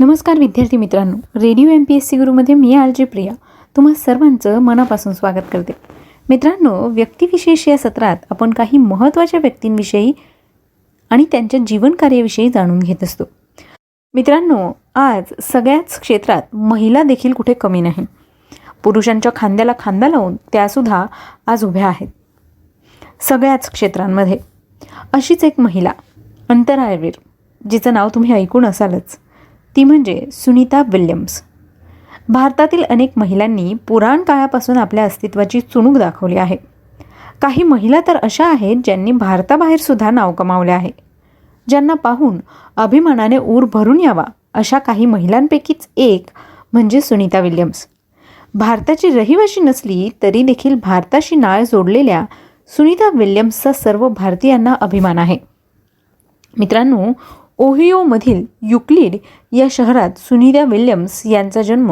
नमस्कार विद्यार्थी मित्रांनो. Radio M P S C गुरुमध्ये मी आलजी प्रिया. तुम्हा सर्वांचं मनापासून स्वागत करते. मित्रांनो व्यक्तिविशेष या सत्रात आपण काही महत्त्वाच्या व्यक्तींविषयी आणि त्यांच्या जीवनकार्याविषयी जाणून घेत असतो. मित्रांनो आज सगळ्याच क्षेत्रात महिला देखील कुठे कमी नाही. पुरुषांच्या खांद्याला खांदा लावून त्यासुद्धा आज उभ्या आहेत. सगळ्याच क्षेत्रांमध्ये. अशीच एक महिला अंतराळवीर जिचं नाव तुम्ही ऐकून असालच. ती म्हणजे सुनीता विल्यम्स. भारतातील अनेक महिलांनी पुराण काळापासून आपल्या अस्तित्वाची चुणूक दाखवली आहे. काही महिला तर अशा आहेत ज्यांनी भारताबाहेरसुद्धा नाव कमावले आहे. ज्यांना पाहून अभिमानाने ऊर भरून यावा अशा काही महिलांपैकीच एक म्हणजे सुनीता विल्यम्स. भारताची रहिवाशी नसली तरी देखील भारताशी नाळ जोडलेल्या सुनीता विल्यम्सचा सर्व भारतीयांना अभिमान आहे. मित्रांनो ओहिओमधील युक्लिड या शहरात सुनीता विल्यम्स यांचा जन्म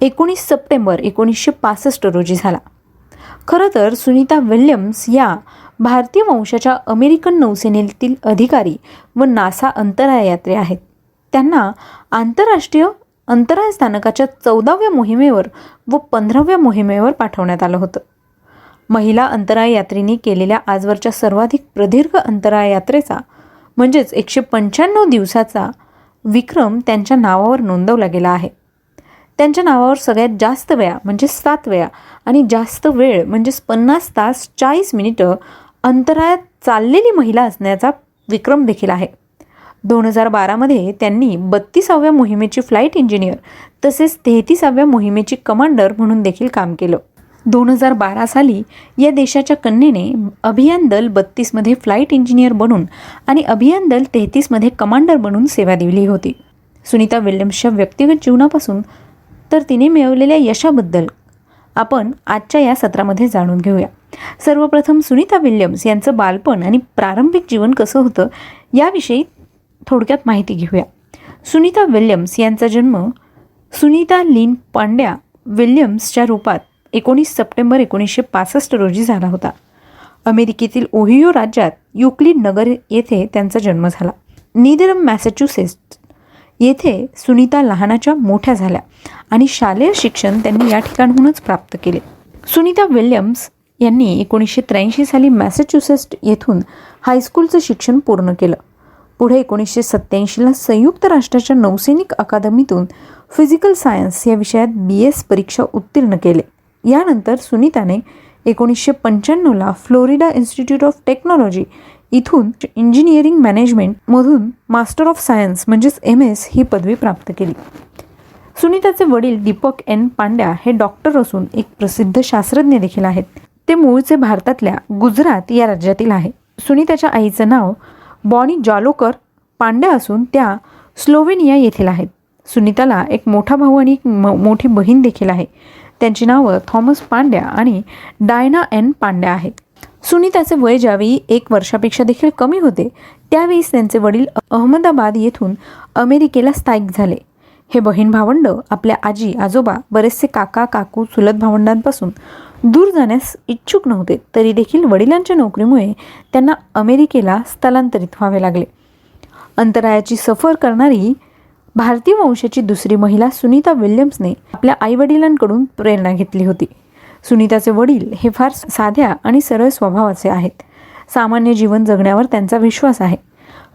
एकोणीस सप्टेंबर एकोणीसशे पासष्ट रोजी झाला. खरं तर सुनीता विल्यम्स या भारतीय वंशाच्या अमेरिकन नौसेनेतील अधिकारी व नासा अंतराळयात्री आहेत. त्यांना आंतरराष्ट्रीय अंतराळ स्थानकाच्या चौदाव्या मोहिमेवर व पंधराव्या मोहिमेवर पाठवण्यात आलं होतं. महिला अंतराळ यात्रींनी केलेल्या आजवरच्या सर्वाधिक प्रदीर्घ अंतराळ यात्रेचा म्हणजेच एकशे पंच्याण्णव दिवसाचा विक्रम त्यांच्या नावावर नोंदवला गेला आहे. त्यांच्या नावावर सगळ्यात जास्त वेळा म्हणजे सात वेळा आणि जास्त वेळ म्हणजेच पन्नास तास चाळीस मिनिटं अंतराळात चाललेली महिला असण्याचा विक्रम देखील आहे. दोन हजार बारामध्ये त्यांनी बत्तीसाव्या मोहिमेची फ्लाईट इंजिनियर तसेच तेहतीसाव्या मोहिमेची कमांडर म्हणून देखील काम केलं. दोन हजार बारा साली या देशाच्या कन्येने अभियान दल बत्तीसमध्ये फ्लाईट इंजिनियर बनून आणि अभियान दल तेहतीसमध्ये कमांडर बनून सेवा दिली होती. सुनीता विल्यम्सच्या व्यक्तिगत जीवनापासून तर तिने मिळवलेल्या यशाबद्दल आपण आजच्या या सत्रामध्ये जाणून घेऊया. सर्वप्रथम सुनीता विल्यम्स यांचं बालपण आणि प्रारंभिक जीवन कसं होतं याविषयी थोडक्यात माहिती घेऊया. सुनीता विल्यम्स यांचा जन्म सुनीता लीन पांड्या विल्यम्सच्या रूपात एकोणीस सप्टेंबर एकोणीसशे पासष्ट रोजी झाला होता. अमेरिकेतील ओहियो राज्यात युक्लिड नगर येथे त्यांचा जन्म झाला. नीदरम मॅसेच्युसेट्स येथे सुनीता लहानाच्या मोठ्या झाल्या आणि शालेय शिक्षण त्यांनी या ठिकाणहूनच प्राप्त केले. सुनीता विल्यम्स यांनी एकोणीसशे त्र्याऐंशी साली मॅसेच्युसेट्स येथून हायस्कूलचं शिक्षण पूर्ण केलं. पुढे एकोणीसशे सत्त्याऐंशीला संयुक्त राष्ट्राच्या नौसैनिक अकादमीतून फिजिकल सायन्स या विषयात बी एस परीक्षा उत्तीर्ण केले. यानंतर सुनीताने एकोणीसशे पंच्याण्णवला फ्लोरिडा इन्स्टिट्यूट ऑफ टेक्नॉलॉजी इथून इंजिनिअरिंग मॅनेजमेंटमधून मास्टर ऑफ सायन्स म्हणजेच एम एस ही पदवी प्राप्त केली. सुनीताचे वडील दीपक एन पांड्या हे डॉक्टर असून एक प्रसिद्ध शास्त्रज्ञ देखील आहेत. ते मूळचे भारतातल्या गुजरात या राज्यातील आहे. सुनीताच्या आईचं नाव बॉनी जॉलोकर पांड्या असून त्या स्लोवेनिया येथील आहेत. सुनीताला एक मोठा भाऊ आणि एक म मोठी बहीण देखील आहे. त्यांची नावं थॉमस पांड्या आणि डायना एन पांड्या आहेत. सुनीताचे वय ज्यावेळी एक वर्षापेक्षा देखील कमी होते त्यावेळीच त्यांचे वडील अहमदाबाद येथून अमेरिकेला स्थायिक झाले. हे बहीण भावंड आपल्या आजी आजोबा बरेचसे काका काकू चुलत भावंडांपासून दूर जाण्यास इच्छुक नव्हते तरी देखील वडिलांच्या नोकरीमुळे त्यांना अमेरिकेला स्थलांतरित व्हावे लागले. अंतराळाची सफर करणारी भारतीय वंशाची दुसरी महिला सुनीता विल्यम्सने आपल्या आईवडिलांकडून प्रेरणा घेतली होती. सुनीताचे वडील हे फार साध्या आणि सरळ स्वभावाचे आहेत. सामान्य जीवन जगण्यावर त्यांचा विश्वास आहे.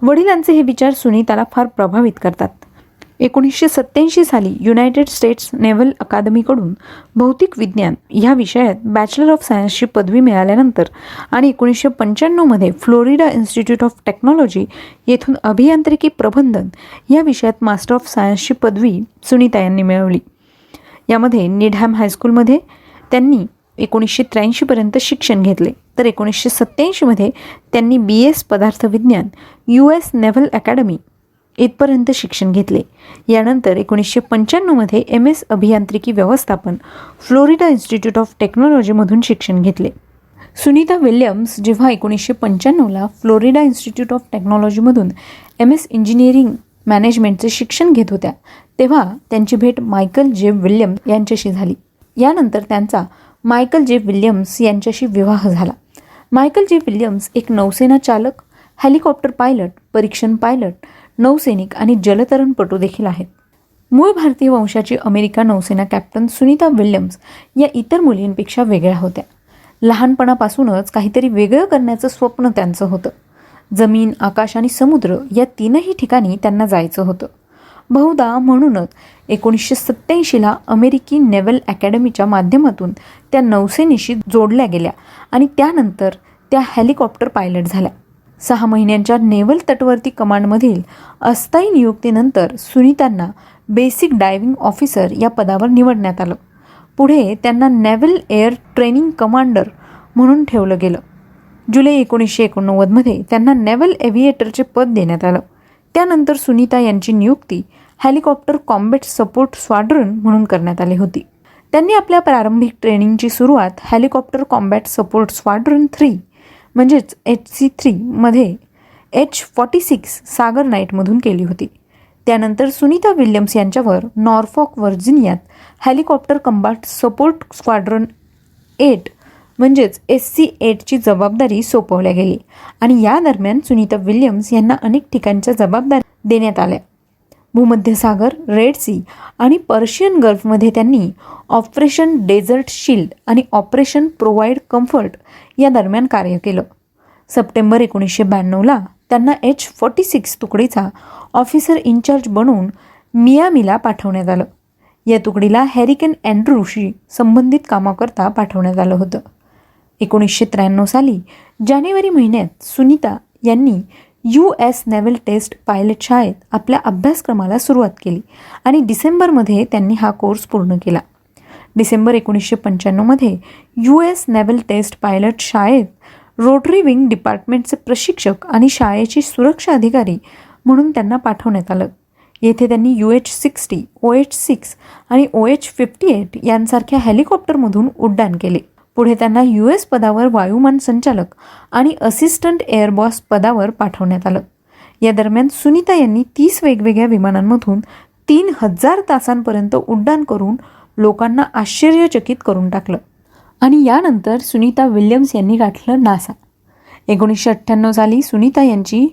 वडिलांचे हे विचार सुनीताला फार प्रभावित करतात. एकोणीसशे सत्त्याऐंशी साली युनायटेड स्टेट्स नेव्हल अकादमीकडून भौतिक विज्ञान ह्या विषयात बॅचलर ऑफ सायन्सची पदवी मिळाल्यानंतर आणि एकोणीसशे पंच्याण्णवमध्ये फ्लोरिडा इन्स्टिट्यूट ऑफ टेक्नॉलॉजी येथून अभियांत्रिकी प्रबंधन या विषयात मास्टर ऑफ सायन्सची पदवी सुनीता यांनी मिळवली. यामध्ये निडहॅम हायस्कूलमध्ये त्यांनी एकोणीसशे त्र्याऐंशीपर्यंत शिक्षण घेतले. तर एकोणीसशे सत्त्याऐंशीमध्ये त्यांनी बी एस पदार्थ विज्ञान यू एस नेव्हल अकॅडमी इथपर्यंत शिक्षण घेतले. यानंतर एकोणीसशे पंच्याण्णवमध्ये एम एस अभियांत्रिकी व्यवस्थापन फ्लोरिडा इन्स्टिट्यूट ऑफ टेक्नॉलॉजीमधून शिक्षण घेतले. सुनीता विल्यम्स जेव्हा एकोणीसशे पंच्याण्णवला फ्लोरिडा इन्स्टिट्यूट ऑफ टेक्नॉलॉजीमधून एम एस इंजिनिअरिंग मॅनेजमेंटचे शिक्षण घेत होत्या तेव्हा त्यांची भेट मायकल जे विल्यम्स यांच्याशी झाली. यानंतर त्यांचा मायकल जे विल्यम्स यांच्याशी विवाह झाला. मायकल जे विल्यम्स एक नौसेना चालक हेलिकॉप्टर पायलट परीक्षण पायलट नौसैनिक आणि जलतरणपटू देखील आहेत. मूळ भारतीय वंशाची अमेरिका नौसेना कॅप्टन सुनीता विल्यम्स या इतर मुलींपेक्षा वेगळ्या होत्या. लहानपणापासूनच काहीतरी वेगळं करण्याचं स्वप्न त्यांचं होतं. जमीन आकाश आणि समुद्र या तीनही ठिकाणी त्यांना जायचं होतं. बहुधा म्हणूनच एकोणीसशे सत्त्याऐंशीला अमेरिकी नेव्हल अकॅडमीच्या माध्यमातून त्या नौसेनेशी जोडल्या गेल्या आणि त्यानंतर त्या हेलिकॉप्टर पायलट झाल्या. सहा महिन्यांच्या नेव्हल तटवर्ती कमांडमधील अस्थायी नियुक्तीनंतर सुनीतांना बेसिक डायव्हिंग ऑफिसर या पदावर निवडण्यात आलं. पुढे त्यांना नेव्हल एअर ट्रेनिंग कमांडर म्हणून ठेवलं गेलं. जुलै एकोणीसशे एकोणनव्वदमध्ये त्यांना नेव्हल एव्हिएटरचे पद देण्यात आलं. त्यानंतर सुनीता यांची नियुक्ती हेलिकॉप्टर कॉम्बॅट सपोर्ट स्वाड्रन म्हणून करण्यात आली होती. त्यांनी आपल्या प्रारंभिक ट्रेनिंगची सुरुवात helicopter combat support squadron three म्हणजेच एच सी थ्रीमध्ये एच फॉर्टी सिक्स सागर नाईटमधून केली होती. त्यानंतर सुनीता विल्यम्स यांच्यावर Norfolk व्हर्जिनियात helicopter combat support squadron eight म्हणजेच एस सी एटची जबाबदारी सोपवल्या गेली. आणि या दरम्यान सुनीता विल्यम्स यांना अनेक ठिकाणच्या जबाबदारी देण्यात आल्या. भूमध्य सागर रेड सी आणि पर्शियन गल्फमध्ये त्यांनी ऑपरेशन डेझर्ट शिल्ड आणि ऑपरेशन प्रोव्हाइड कम्फर्ट या दरम्यान कार्य केलं. सप्टेंबर एकोणीसशे ब्याण्णवला त्यांना एच फॉर्टी सिक्स तुकडीचा ऑफिसर इन्चार्ज बनवून मियामीला पाठवण्यात आलं. या तुकडीला हॅरिकन अँड्रूशी संबंधित कामाकरता पाठवण्यात आलं होतं. एकोणीसशे त्र्याण्णव साली जानेवारी महिन्यात सुनीता यांनी U S naval test pilot शाळेत आपल्या अभ्यासक्रमाला सुरुवात केली आणि डिसेंबरमध्ये त्यांनी हा कोर्स पूर्ण केला. डिसेंबर एकोणीसशे पंच्याण्णवमध्ये U S naval test pilot शाळेत रोटरी विंग डिपार्टमेंटचे प्रशिक्षक आणि शाळेची सुरक्षा अधिकारी म्हणून त्यांना पाठवण्यात आलं. येथे त्यांनी U H sixty O H six आणि ओ एच फिफ्टी एट यांसारख्या हेलिकॉप्टरमधून उड्डाण केले. पुढे त्यांना यू एस पदावर वायुमान संचालक आणि असिस्टंट एअरबॉस पदावर पाठवण्यात आलं. या दरम्यान सुनीता यांनी तीस वेगवेगळ्या विमानांमधून तीन हजार तासांपर्यंत उड्डाण करून लोकांना आश्चर्यचकित करून टाकलं. आणि यानंतर सुनीता विल्यम्स यांनी गाठलं नासा. एकोणीसशे अठ्ठ्याण्णव साली सुनीता यांची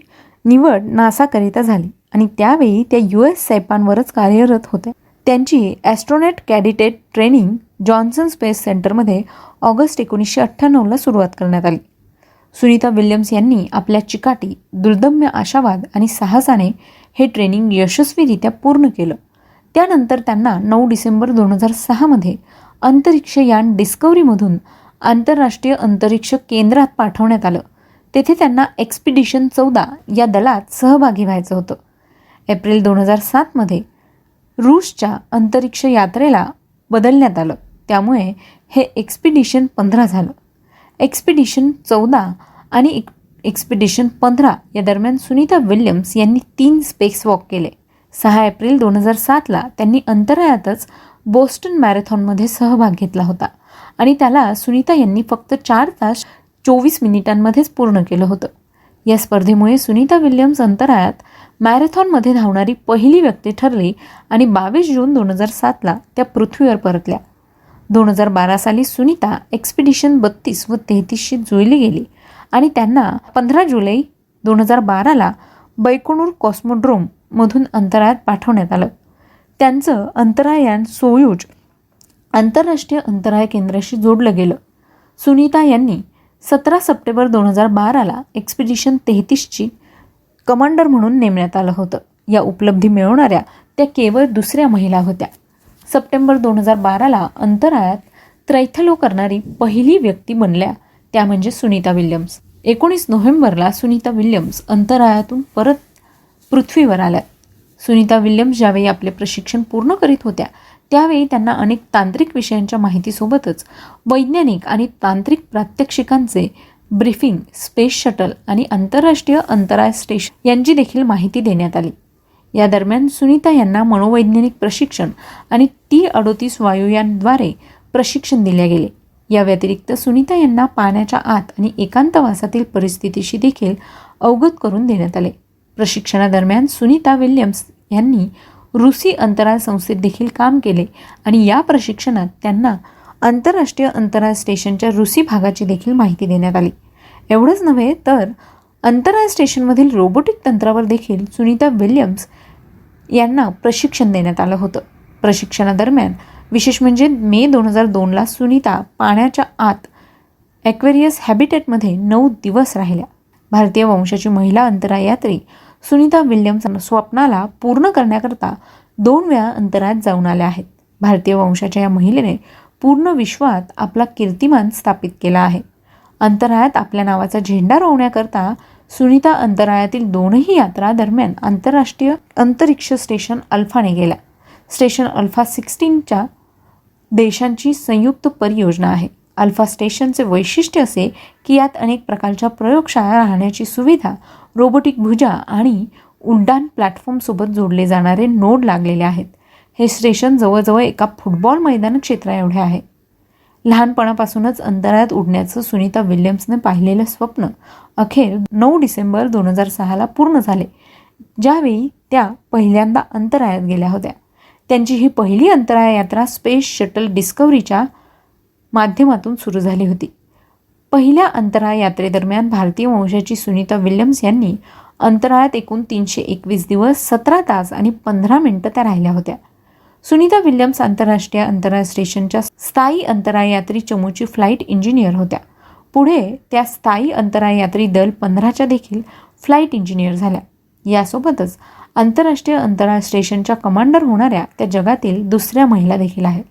निवड नासाकरिता झाली आणि त्यावेळी त्या यू एस सैपांवरच कार्यरत होत्या. त्यांची astronaut candidate training Johnson space सेंटरमध्ये ऑगस्ट एकोणीसशे अठ्ठ्याण्णवला सुरुवात करण्यात आली. सुनीता विल्यम्स यांनी आपल्या चिकाटी दुर्दम्य आशावाद आणि साहसाने हे ट्रेनिंग यशस्वीरित्या पूर्ण केलं. त्यानंतर त्यांना नऊ डिसेंबर दोन हजार सहामध्ये अंतरिक्ष यान डिस्कवरीमधून आंतरराष्ट्रीय अंतरिक्ष केंद्रात पाठवण्यात आलं. तेथे त्यांना एक्सपिडिशन चौदा या दलात सहभागी व्हायचं होतं. एप्रिल दोन हजार सातमध्ये रूसच्या अंतरिक्ष यात्रेला बदलण्यात आलं. त्यामुळे हे एक्सपिडिशन पंधरा झालं. एक्सपिडिशन चौदा आणि एक एक्सपिडिशन पंधरा या दरम्यान सुनीता विल्यम्स यांनी तीन स्पेस वॉक केले. सहा एप्रिल दोन हजार सातला त्यांनी अंतराळातच बोस्टन मॅरेथॉनमध्ये सहभाग घेतला होता आणि त्याला सुनीता यांनी फक्त चार तास चोवीस मिनिटांमध्येच पूर्ण केलं होतं. या स्पर्धेमुळे सुनीता विल्यम्स अंतराळात मॅरेथॉनमध्ये धावणारी पहिली व्यक्ती ठरली आणि बावीस जून दोन हजार सातला त्या पृथ्वीवर परतल्या. दोन हजार बारा साली सुनीता एक्सपिडिशन बत्तीस व तेहतीसशी जुळली गेली. आणि त्यांना पंधरा जुलै दोन हजार बाराला बैकुणूर कॉस्मोड्रोममधून अंतराळात पाठवण्यात आलं. त्यांचं अंतरायान सोयूज आंतरराष्ट्रीय अंतराळ केंद्राशी जोडलं गेलं. सुनीता यांनी सतरा सप्टेंबर दोन हजार बाराला एक्सपिडिशन तेहतीसची कमांडर म्हणून नेमण्यात आलं होतं. या उपलब्धी मिळवणाऱ्या त्या केवळ दुसऱ्या महिला होत्या. सप्टेंबर दोन हजार बाराला अंतराळात त्रैथलो करणारी पहिली व्यक्ती बनल्या त्या म्हणजे सुनीता विल्यम्स. एकोणीस नोव्हेंबरला सुनीता विल्यम्स अंतराळातून परत पृथ्वीवर आल्यात सुनीता विल्यम्स ज्यावेळी आपले प्रशिक्षण पूर्ण करीत होत्या त्यावेळी त्यांना अनेक तांत्रिक विषयांच्या माहितीसोबतच वैज्ञानिक आणि तांत्रिक प्रात्यक्षिकांचे ब्रीफिंग स्पेस शटल आणि आंतरराष्ट्रीय अंतराळ स्टेशन यांची देखील माहिती देण्यात आली. या दरम्यान सुनीता यांना मनोवैज्ञानिक प्रशिक्षण आणि टी अडोतीस वायू यांद्वारे प्रशिक्षण दिले गेले. या व्यतिरिक्त सुनीता यांना पाण्याच्या आत आणि एकांतवासातील परिस्थितीशी देखील अवगत करून देण्यात आले. प्रशिक्षणादरम्यान सुनीता विल्यम्स यांनी रुसी अंतराळ संस्थेत देखील काम केले आणि या प्रशिक्षणात त्यांना आंतरराष्ट्रीय अंतराळ स्टेशनच्या रुसी भागाची देखील माहिती देण्यात आली. एवढंच नव्हे तर अंतराळ स्टेशनमधील रोबोटिक तंत्रावर देखील सुनीता विल्यम्स यांना प्रशिक्षण देण्यात आलं होतं. प्रशिक्षणादरम्यान विशेष म्हणजे मे दोन हजार दोनला सुनीता पाण्याच्या आत ॲक्वेरियस हॅबिटेटमध्ये नऊ दिवस राहिल्या. भारतीय वंशाची महिला अंतरायात्री सुनीता विल्यम्स स्वप्नाला पूर्ण करण्याकरता दोन वेळा अंतराळात जाऊन आल्या आहेत. भारतीय वंशाच्या या महिलेने पूर्ण विश्वात आपला कीर्तिमान स्थापित केला आहे. अंतराळात आपल्या नावाचा झेंडा रोवण्याकरता सुनीता अंतराळातील दोनही यात्रा दरम्यान आंतरराष्ट्रीय अंतरिक्ष स्टेशन अल्फाने गेल्या. स्टेशन अल्फा सिक्स्टीनच्या देशांची संयुक्त परियोजना आहे. अल्फा स्टेशनचे वैशिष्ट्य असे की यात अनेक प्रकारच्या प्रयोगशाळा राहण्याची सुविधा रोबोटिक भुजा आणि उड्डाण प्लॅटफॉर्मसोबत जोडले जाणारे नोड लागलेले आहेत. हे स्टेशन जवळजवळ एका फुटबॉल मैदान क्षेत्रा एवढे आहे. लहानपणापासूनच अंतराळात उडण्याचं सुनीता विल्यम्सने पाहिलेलं स्वप्न अखेर नऊ डिसेंबर दोन हजार सहाला पूर्ण झाले. ज्यावेळी त्या पहिल्यांदा अंतराळात गेल्या होत्या. त्यांची ही पहिली अंतराळ यात्रा स्पेस शटल डिस्कवरीच्या माध्यमातून सुरू झाली होती. पहिल्या अंतराळ यात्रेदरम्यान भारतीय वंशाची सुनीता विल्यम्स यांनी अंतराळात एकूण तीनशे एकवीस दिवस सतरा तास आणि पंधरा मिनटं त्या राहिल्या होत्या. सुनीता विल्यम्स आंतरराष्ट्रीय अंतराळ स्टेशनच्या स्थायी अंतराळ यात्री चमूची फ्लाईट इंजिनियर होत्या. पुढे त्या स्थायी अंतराळ यात्री दल पंधराच्या देखील फ्लाईट इंजिनियर झाल्या. यासोबतच आंतरराष्ट्रीय अंतराळ स्टेशनच्या कमांडर होणाऱ्या त्या जगातील दुसऱ्या महिला देखील आहेत.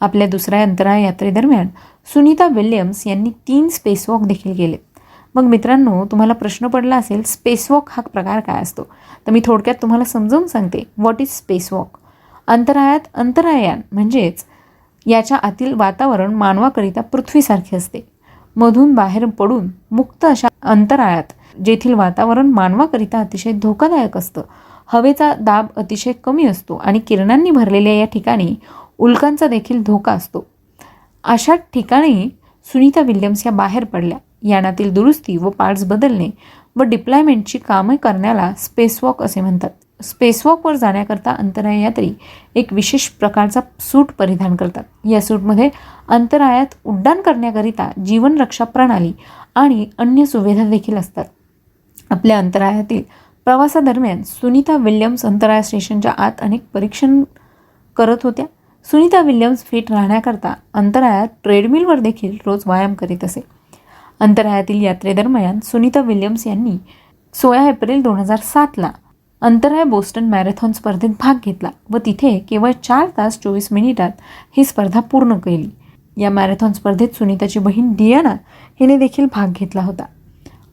आपल्या दुसऱ्या अंतराळ यात्रेदरम्यान सुनीता विल्यम्स यांनी तीन स्पेसवॉक देखील केले. मग मित्रांनो तुम्हाला प्रश्न पडला असेल स्पेसवॉक हा प्रकार काय असतो? तर मी थोडक्यात तुम्हाला समजावून सांगते व्हॉट इज स्पेसवॉक अंतराळात अंतरायान म्हणजेच याच्या आतील वातावरण मानवाकरिता पृथ्वीसारखे असते. मधून बाहेर पडून मुक्त अशा अंतराळात जेथील वातावरण मानवाकरिता अतिशय धोकादायक असतं. हवेचा दाब अतिशय कमी असतो आणि किरणांनी भरलेल्या या ठिकाणी उल्कांचा देखील धोका असतो. अशा ठिकाणी सुनीता विल्यम्स या बाहेर पडल्या. यानातील दुरुस्ती व पार्ट्स बदलणे व डिप्लॉयमेंटची कामे करण्याला स्पेसवॉक असे म्हणतात. स्पेसवॉकवर जाण्याकरता अंतराळ यात्री एक विशेष प्रकारचा सूट परिधान करतात. या सूटमध्ये अंतराळात उड्डाण करण्याकरिता जीवनरक्षा प्रणाली आणि अन्य सुविधा देखील असतात. आपल्या अंतराळातील प्रवासादरम्यान सुनीता विल्यम्स अंतराळ स्टेशनच्या आत अनेक परीक्षण करत होत्या. सुनीता विल्यम्स फिट राहण्याकरता अंतराळात ट्रेडमिलवर देखील रोज व्यायाम करीत असे. अंतराळातील यात्रेदरम्यान सुनीता विल्यम्स यांनी सोळा एप्रिल दोन हजार सातला अंतराळ बोस्टन मॅरेथॉन स्पर्धेत भाग घेतला व तिथे केवळ चार तास चोवीस मिनिटात ही स्पर्धा पूर्ण केली. या मॅरेथॉन स्पर्धेत सुनीताची बहीण डियाना हिने देखील भाग घेतला होता.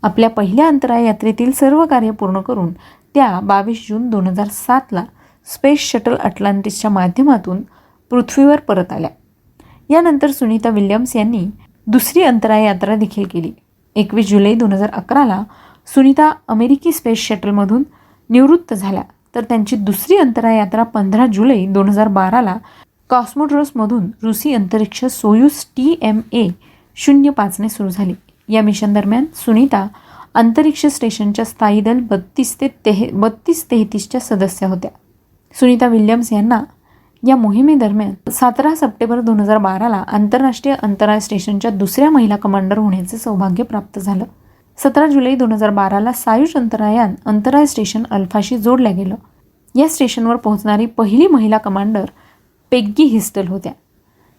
आपल्या पहिल्या अंतराळ यात्रेतील सर्व कार्य पूर्ण करून त्या बावीस जून दोन हजार सातला स्पेस शटल अटलांटिसच्या माध्यमातून पृथ्वीवर परत आल्या. यानंतर सुनीता विल्यम्स यांनी दुसरी अंतराळ यात्रा देखील केली. एकवीस जुलै दोन हजार अकराला सुनीता अमेरिकी स्पेस शटलमधून निवृत्त झाल्या. तर त्यांची दुसरी अंतरायात्रा पंधरा जुलै दोन हजार बाराला कॉस्मोड्रोसमधून रुसी अंतरिक्ष सोयूस टी एम ए शून्य पाचने सुरू झाली. या मिशन दरम्यान सुनीता अंतरिक्ष स्टेशनच्या स्थायी दल बत्तीस ते तेह बत्तीस तेहतीसच्या सदस्य होत्या. सुनीता विल्यम्स यांना या मोहिमेदरम्यान सतरा सप्टेंबर दोन हजार बाराला आंतरराष्ट्रीय अंतराळ स्टेशनच्या दुसऱ्या महिला कमांडर होण्याचे सौभाग्य प्राप्त झालं. सतरा जुलै दोन हजार बाराला सायुज अंतरायान अंतराळ स्टेशन अल्फाशी जोडलं गेलं. या स्टेशनवर पोहोचणारी पहिली महिला कमांडर पेग्गी हिस्टल होत्या.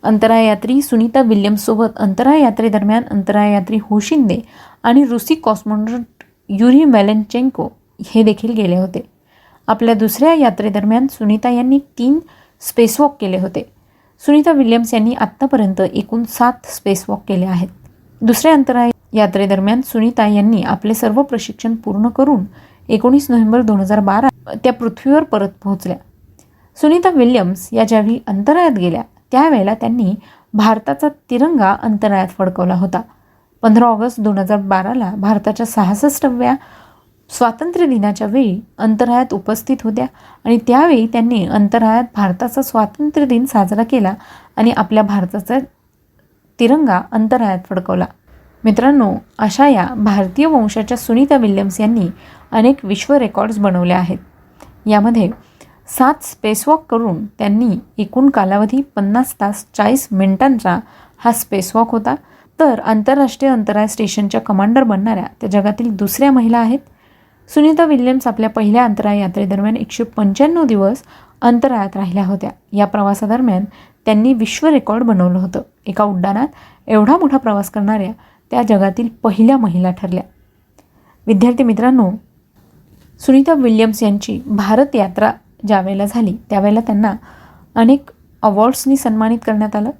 अंतरायात्री सुनीता विल्यम्ससोबत अंतरायात्रेदरम्यान अंतरायात्री होशिंदे आणि रुसी कॉस्मॉन्ड्रट युरी मेलेनचेंको हे देखील गेले होते. आपल्या दुसऱ्या यात्रेदरम्यान सुनीता यांनी तीन स्पेसवॉक केले होते. सुनीता विल्यम्स यांनी आत्तापर्यंत एकूण सात स्पेसवॉक केले आहेत. दुसऱ्या अंतराळ यात्रेदरम्यान सुनीता यांनी आपले सर्व प्रशिक्षण पूर्ण करून एकोणीस नोव्हेंबर दोन हजार बारा त्या पृथ्वीवर परत पोहोचल्या. सुनीता विल्यम्स या ज्यावेळी अंतराळात गेल्या त्यावेळेला त्यांनी भारताचा तिरंगा अंतराळात फडकवला होता. पंधरा ऑगस्ट दोन हजार बाराला भारताच्या सहासष्टव्या स्वातंत्र्य दिनाच्या वेळी अंतराळात उपस्थित होत्या आणि त्यावेळी त्यांनी अंतराळात भारताचा स्वातंत्र्य दिन साजरा केला आणि आपल्या भारताचा तिरंगा अंतराळात फडकवला. मित्रांनो अशा या भारतीय वंशाच्या सुनीता विल्यम्स यांनी अनेक विश्व रेकॉर्ड्स बनवले आहेत. यामध्ये सात स्पेसवॉक करून त्यांनी एकूण कालावधी पन्नास तास चाळीस मिनिटांचा हा स्पेसवॉक होता. तर आंतरराष्ट्रीय अंतराळ स्टेशनच्या कमांडर बनणाऱ्या त्या जगातील दुसऱ्या महिला आहेत. सुनीता विल्यम्स आपल्या पहिल्या अंतराळ यात्रेदरम्यान एकशे पंच्याण्णव दिवस अंतराळात राहिल्या होत्या. या प्रवासादरम्यान त्यांनी विश्व रेकॉर्ड बनवलं होतं. एका उड्डाणात एवढा मोठा प्रवास करणाऱ्या त्या जगातील पहिल्या महिला ठरल्या. विद्यार्थी मित्रांनो सुनीता विल्यम्स यांची भारत यात्रा ज्यावेळेला झाली त्यावेळेला त्यांना अनेक अवॉर्ड्सनी सन्मानित करण्यात आलं.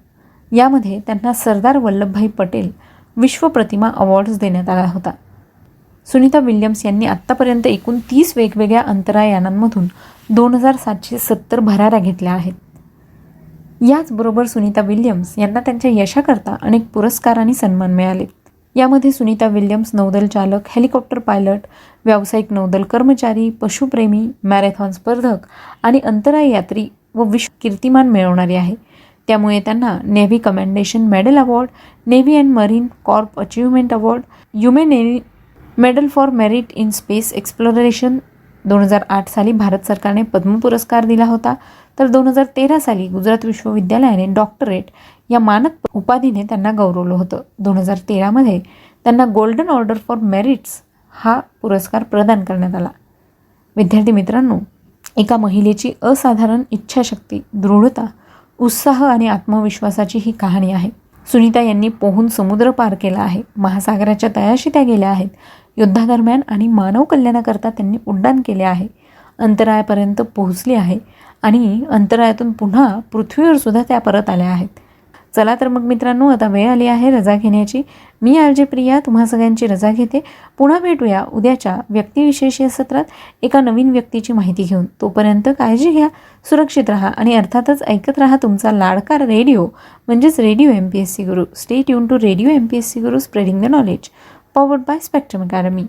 यामध्ये त्यांना सरदार वल्लभभाई पटेल विश्व प्रतिमा अवॉर्ड्स देण्यात आला होता. सुनीता विल्यम्स यांनी आत्तापर्यंत एकूण तीस वेगवेगळ्या अंतरायानांमधून दोन हजार सातशे सत्तर भराऱ्या घेतल्या आहेत. याचबरोबर सुनीता विल्यम्स यांना त्यांच्या यशाकरता अनेक पुरस्कार आणि सन्मान मिळाले. यामध्ये सुनीता विल्यम्स नौदल चालक हेलिकॉप्टर पायलट व्यावसायिक नौदल कर्मचारी पशुप्रेमी मॅरेथॉन स्पर्धक आणि अंतराळ यात्री व विश्व कीर्तिमान मिळवणारी आहे. त्यामुळे त्यांना navy commendation medal award navy and marine corp achievement award humane medal for merit in space exploration दोन हजार आठ साली भारत सरकारने पद्म पुरस्कार दिला होता. तर दोन हजार तेरा साली गुजरात विश्वविद्यालयाने डॉक्टरेट या मानक उपाधीने त्यांना गौरवलं होतं. दोन हजार तेरामध्ये त्यांना गोल्डन ऑर्डर फॉर मेरिट्स हा पुरस्कार प्रदान करण्यात आला. विद्यार्थी मित्रांनो एका महिलेची असाधारण इच्छाशक्ती दृढता उत्साह आणि आत्मविश्वासाची ही कहाणी आहे. सुनीता यांनी पोहून समुद्र पार केला आहे. महासागराच्या तयाशी त्या गेल्या आहेत. युद्धादरम्यान आणि मानव कल्याणाकरता त्यांनी उड्डाण केले आहे. अंतराळापर्यंत पोहोचले आहे आणि अंतराळातून पुन्हा पृथ्वीवर सुद्धा त्या परत आल्या आहेत. चला तर मग मित्रांनो आता वेळ आली आहे रजा घेण्याची. मी आरजे प्रिया तुम्हा सगळ्यांची रजा घेते. पुन्हा भेटूया उद्याच्या व्यक्तिविशेष या सत्रात एका नवीन व्यक्तीची माहिती घेऊन. तोपर्यंत काळजी घ्या सुरक्षित राहा आणि अर्थातच ऐकत राहा तुमचा लाडकार रेडिओ म्हणजेच radio M P S C Guru stay tune to radio M P S C Guru spreading the knowledge powered by Spectrum Academy.